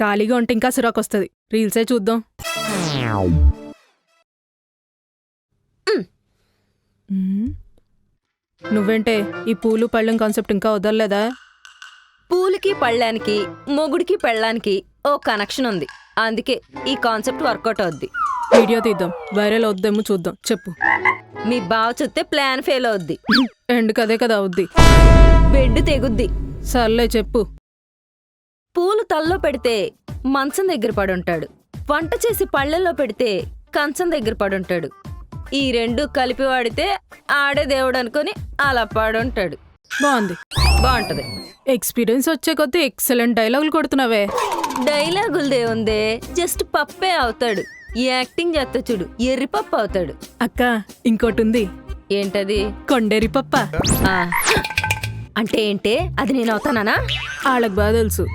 ఖాళీగా ఉంటే ఇంకా సిరాకు వస్తుంది. రీల్సే చూద్దాం. మ్మ్. నువ్వేంటే ఈ పూలు పళ్ళెం కాన్సెప్ట్ ఇంకా వదలలేదా? పూలకి పళ్ళానికి మొగుడికి పెళ్ళానికి ఓ కనెక్షన్ ఉంది. అందుకే ఈ కాన్సెప్ట్ వర్కౌట్ అవుద్ది. వీడియో తీద్దాం. వైరల్ అవుద్దేమో చూద్దాం. చెప్పు. మీ బావ చూస్తే ప్లాన్ ఫెయిల్ అవుద్ది. ఎండ్ కదే కదా అవుద్ది. బెడ్ తెగుద్ది. సర్లే చెప్పు. పూలు తల్లో పెడితే మంచం దగ్గర పడుంటాడు. వంట చేసి పళ్ళెల్లో పెడితే కంచం దగ్గర పడుంటాడు. ఈ రెండు కలిపి వాడితే ఆడే దేవుడు అనుకొని అలా పాడుంటాడు. బాగుంది. బాగుంటది. ఎక్స్పీరియన్స్ వచ్చే కొద్దీ ఎక్సలెంట్ డైలాగులు కొడుతున్నావే. డైలాగులదే ఉందే జస్ట్ పప్పే అవుతాడు. యాక్టింగ్ చేస్తా చూడు ఎర్రి పప్పు అవుతాడు. అక్క ఇంకోటి ఉంది ఏంటది? కొండేరి పప్ప. అంటే ఏంటే? అది నేను అవుతానా? వాళ్ళకి బాగా తెలుసు.